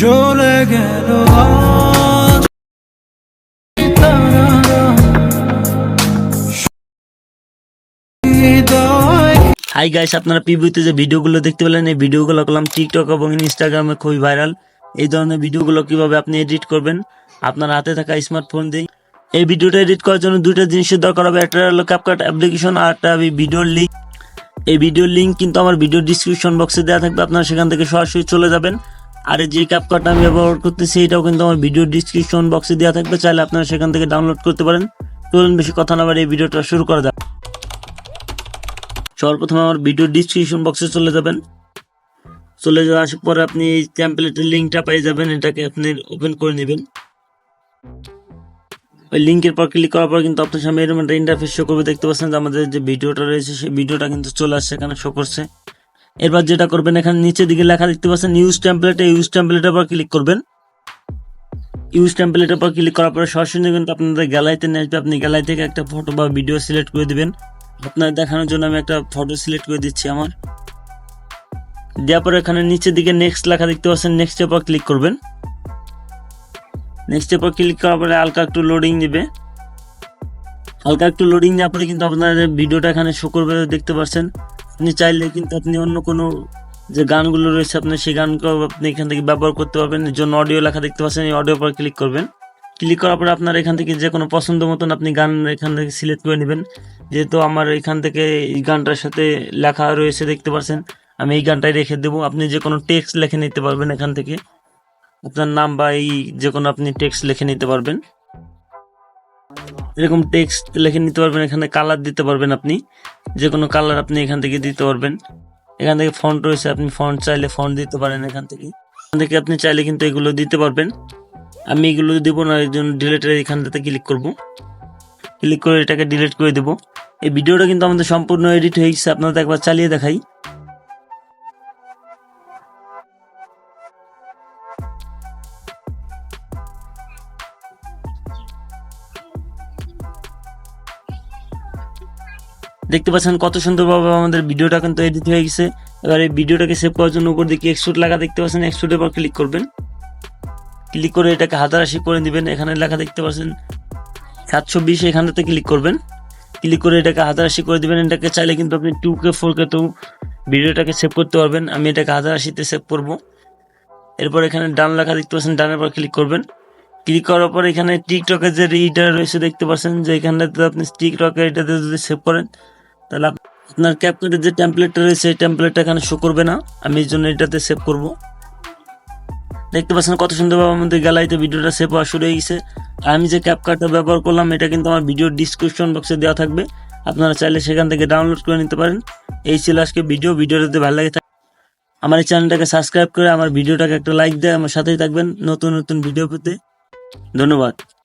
চলে গেল। Hi guys আপনারা পিভিতে যে ভিডিওগুলো দেখতে পেলেন, এই ভিডিওগুলো করলাম টিকটক এবং ইনস্টাগ্রামে খুবই ভাইরাল এই ধরনের ভিডিওগুলো কীভাবে আপনি এডিট করবেন, আপনার হাতে থাকা স্মার্টফোন দিয়ে। এই ভিডিওটা এডিট করার জন্য দুটো জিনিসের দরকার হবে, একটা হলো ক্যাপকাট অ্যাপ্লিকেশন আর একটা ভিডিওর লিঙ্ক এই ভিডিওর লিঙ্ক কিন্তু আমার ভিডিও ডিসক্রিপশন বক্সে দেওয়া থাকবে, আপনারা সেখান থেকে সরাসরি চলে যাবেন। আর যে ক্যাপকাট আমি ব্যবহার করতেছি, এটাও কিন্তু আমার ভিডিও ডিসক্রিপশন বক্সে দেওয়া থাকবে, চাইলে আপনারা সেখান থেকে ডাউনলোড করতে পারেন। চলুন বেশি কথা না বাড়ি এই ভিডিওটা শুরু করা যাক। সর্বপ্রথম আমার ভিডিও ডিসক্রিপশন বক্সে চলে যাবেন। চলে যাওয়ার পরে আপনি এই টেমপ্লেটের লিঙ্কটা পেয়ে যাবেন, এটাকে আপনি ওপেন করে নেবেন। ওই লিঙ্কের পর ক্লিক করার পর কিন্তু আপনার সামনে এরকম একটা ইন্টারফেস শো করবে, দেখতে পাচ্ছেন যে আমাদের যে ভিডিওটা রয়েছে, সেই ভিডিওটা কিন্তু চলে আসছে, এখানে শো করছে। এরপর যেটা করবেন, এখানে নিচের দিকে লেখা দেখতে পাচ্ছেন ইউজ টেমপ্লেটে ইউজ টেমপ্লেটের পর ক্লিক করবেন। ইউজ টেমপ্লেটের পর ক্লিক করার পরে সরাসরি কিন্তু আপনাদের গ্যালারিতে নিয়ে আসবে আপনি গ্যালারি থেকে একটা ফটো বা ভিডিও সিলেক্ট করে দিবেন। আপনার দেখানোর জন্য আমি একটা ফটো সিলেক্ট করে দিচ্ছি আমার। দেওয়ার পরে এখানে নিচের দিকে নেক্সট লেখা দেখতে পাচ্ছেন নেক্সটের পর ক্লিক করবেন। নেক্সটের পর ক্লিক করার পরে হালকা একটু লোডিং নেবে। হালকা একটু লোডিং নেওয়ার পরে কিন্তু আপনার ভিডিওটা এখানে শো করবে, দেখতে পাচ্ছেন। আপনি চাইলে কিন্তু আপনি অন্য কোনো যে গানগুলো রয়েছে, আপনি সেই গানকেও আপনি এখান থেকে ব্যবহার করতে পারবেন। এর জন্য অডিও লেখা দেখতে পাচ্ছেন, এই অডিও পর ক্লিক করবেন। ক্লিক করার পরে আপনার এখান থেকে যে কোনো পছন্দ মতন আপনি গান এখান থেকে সিলেক্ট করে নেবেন। যেহেতু আমার এখান থেকে এই গানটার সাথে লেখা রয়েছে দেখতে পাচ্ছেন, আমি এই গানটাই রেখে দেবো। আপনি যে কোনো টেক্সট লিখে নিতে পারবেন এখান থেকে। আপনার নাম বা এই যে কোনো আপনি টেক্সট লিখে নিতে পারবেন। এরকম টেক্সট লিখে নিতে পারবেন, এখানে কালার দিতে পারবেন আপনি। যে কোনো কালার আপনি এখান থেকে দিতে পারবেন। এখান থেকে ফন্ট রয়েছে, আপনি ফন্ট চাইলে ফন্ট দিতে পারেন এখান থেকে। এখান থেকে আপনি চাইলে কিন্তু এগুলো দিতে পারবেন। আমি এগুলো দেবো না এর জন্য ডিলেটের এখানটাতে ক্লিক করব। ক্লিক করে এটাকে ডিলিট করে দেবো। এই ভিডিওটা কিন্তু আমাদের সম্পূর্ণ এডিট হয়ে গেছে আপনাদের একবার চালিয়ে দেখাই। দেখতে পাচ্ছেন কত সুন্দরভাবে আমাদের ভিডিওটা কিন্তু এডিট হয়ে গেছে। এবার এই ভিডিওটাকে সেভ করার জন্য উপর দিকে এক্সট্রুড লেখা দেখতে পাচ্ছেন। এক্সট্রুডের পর ক্লিক করবেন। ক্লিক করে এটাকে হাতারাশি করে দিবেন। এখানে লেখা দেখতে পাচ্ছেন সাতশো বিশ, এখানটাতে ক্লিক করবেন। ক্লিক করে এটাকে হাতারাশি করে দিবেন। এটাকে চাইলে কিন্তু আপনি two K four K to ভিডিওটাকে সেভ করতে পারবেন। আমি এটাকে হাতারাশিতে সেভ করব। এরপর এখানে ডান লেখা দেখতে পাচ্ছেন, ডানের পর ক্লিক করবেন। ক্লিক করার পর এখানে টিকটকের যে রিডার রয়েছে দেখতে পাচ্ছেন যে এখানটাতে আপনি টিকটকের এটাতে যদি সেভ করেন তাহলে আপনার ক্যাপকাটের যে টেমপ্লেটটা রয়েছে, এই টেমপ্লেটটা এখানে শো করবে না? আমি এই জন্য এটাতে সেভ করব। দেখতে পাচ্ছেন কত সুন্দরভাবে আমাদের গ্যালারিতে ভিডিওটা সেভ হওয়া শুরু হয়ে গেছে। আর আমি যে ক্যাপকাটটা ব্যবহার করলাম, এটা কিন্তু আমার ভিডিও ডিসক্রিপশন বক্সে দেওয়া থাকবে। আপনারা চাইলে সেখান থেকে ডাউনলোড করে নিতে পারেন। এই ছিল আজকে ভিডিও ভিডিওটা যদি ভালো লাগে আমার এই চ্যানেলটাকে সাবস্ক্রাইব করে, আমার ভিডিওটাকে একটা লাইক দেয়, আমার সাথেই থাকবেন নতুন নতুন ভিডিও পেতে। ধন্যবাদ।